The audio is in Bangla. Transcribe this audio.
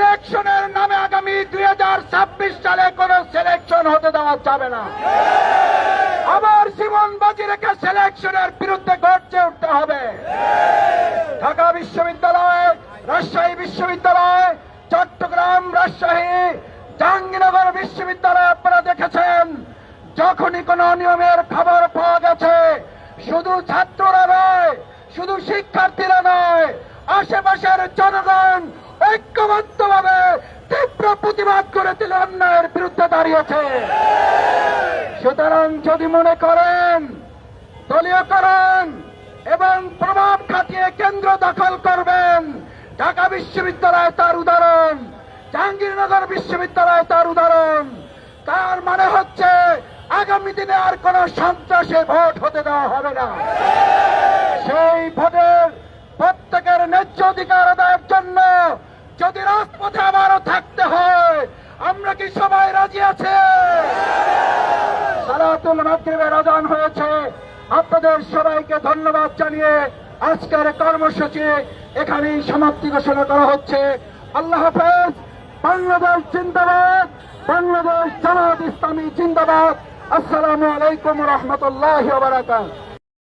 সিলেকশনের নামে আগামী দুই হাজার ছাব্বিশ সালে কোন সিলেকশন হতে দেওয়া যাবে না। আবার জীবন বাজি রেখে সিলেকশনের বিরুদ্ধে গর্জে উঠতে হবে। ঢাকা বিশ্ববিদ্যালয়, রাজশাহী বিশ্ববিদ্যালয়, চট্টগ্রাম, রাজশাহী, জাহাঙ্গীরনগর বিশ্ববিদ্যালয় আপনারা দেখেছেন, যখনই কোনো নিয়মের খবর পাওয়া গেছে, শুধু ছাত্ররা নয়, শুধু শিক্ষার্থীরা নয়, আশেপাশের জনগণ ঐক্যবদ্ধভাবে তীব্র প্রতিবাদ করে দিল অন্যায়ের বিরুদ্ধে দাঁড়িয়েছে। সুতরাং যদি মনে করেন, দলীয়করণ এবং প্রভাব খাটিয়ে কেন্দ্র দখল করবেন, ঢাকা বিশ্ববিদ্যালয় তার উদাহরণ, জাহাঙ্গীরনগর বিশ্ববিদ্যালয় তার উদাহরণ, তার মানে হচ্ছে আগামী দিনে আর কোন সন্ত্রাসে ভোট হতে দেওয়া হবে না। সেই ভোটের প্রত্যেকের ন্যায্য অধিকার আদায়ের জন্য যদি রাজপথে আবারও থাকতে হয়, আমরা কি সবাই রাজি আছে? সালাতুল মাগরিবের আজান হয়েছে। আপনাদের সবাইকে ধন্যবাদ জানিয়ে আজকের কর্মসূচি এখানেই সমাপ্তি ঘোষণা করা হচ্ছে। আল্লাহ হাফেজ, বাংলাদেশ জিন্দাবাদ, বাংলাদেশ জামাত ইসলামী জিন্দাবাদ। আসসালামু আলাইকুম রহমতুল্লাহ বারাকাত